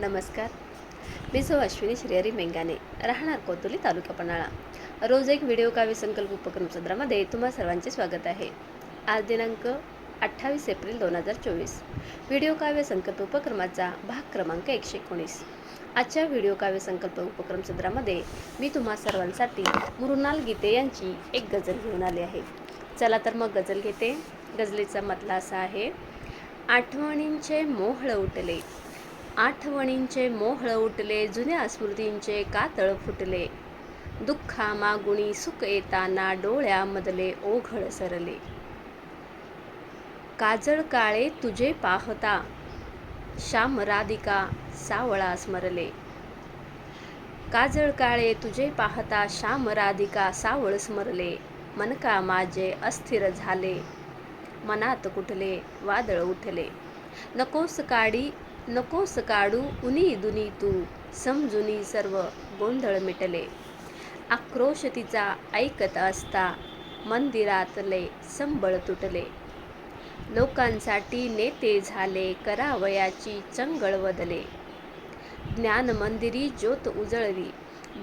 नमस्कार. मी सौ अश्विनी श्रीहरी मेंगाने राहणार कोतुली तालुका पन्हाळा. रोज एक व्हिडिओ काव्य संकल्प उपक्रम सत्रामध्ये तुम्हा सर्वांचे स्वागत आहे. आज दिनांक अठ्ठावीस एप्रिल दोन हजार चोवीस. व्हिडिओ काव्य संकल्प उपक्रमाचा भाग क्रमांक एकशे एकोणीस. आजच्या व्हिडिओ काव्य संकल्प उपक्रम सत्रामध्ये मी तुम्हा सर्वांसाठी मृणाल गीते यांची एक गझल घेऊन आली आहे. चला तर मग गझल घेते. गझलेचा मतला असा आहे आठवणींचे मोहळ उठले. आठवणींचे मोहळ उठले जुन्या स्मृतींचे कातळ फुटले. दुःखा मागुणी सुख येताना डोळ्यामधले ओघळ सरले. काजळ काळे तुझे पाहता श्याम राधिका सावळा स्मरले. काजळ काळे तुझे पाहता श्याम राधिका सावळ स्मरले. मनका माझे अस्थिर झाले. मनात कुठले वादळ उठले. नकोस काडी नकोस काढू उनी दुनी तू समजुनी सर्व गोंधळ मिटले. आक्रोश तिचा ऐकत असता मंदिरातले संबळ तुटले. लोकांसाठी नेते झाले करावयाची चंगळ वदले. ज्ञान मंदिरी ज्योत उजळली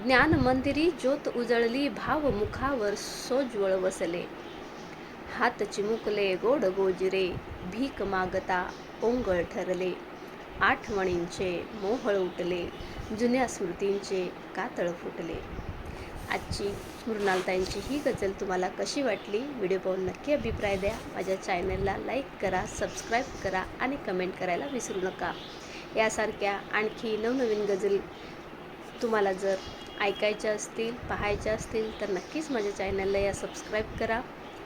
ज्ञान मंदिरी ज्योत उजळली भाव मुखावर सोज्वळ वसले. हात चिमुकले गोड गोजिरे भीक मागता ओंगळ ठरले. आठवणींचे मोहळ उठले जुन्या स्मृतींचे कातळ फुटले. आजची मृणालताईंची ही गझल तुम्हाला कशी वाटली? व्हिडिओ पाहून नक्की अभिप्राय द्या. माझ्या चॅनलला लाईक करा सबस्क्राईब करा आणि कमेंट करायला विसरू नका. यासारख्या आणखी नवनवीन गझल तुम्हाला जर ऐकायच्या असतील पाहायच्या असतील तर नक्कीच माझ्या चॅनलला या सबस्क्राईब करा.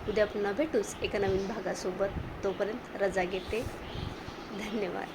उद्या पुन्हा भेटूच एका नवीन भागासोबत. तोपर्यंत रजा घेते. धन्यवाद.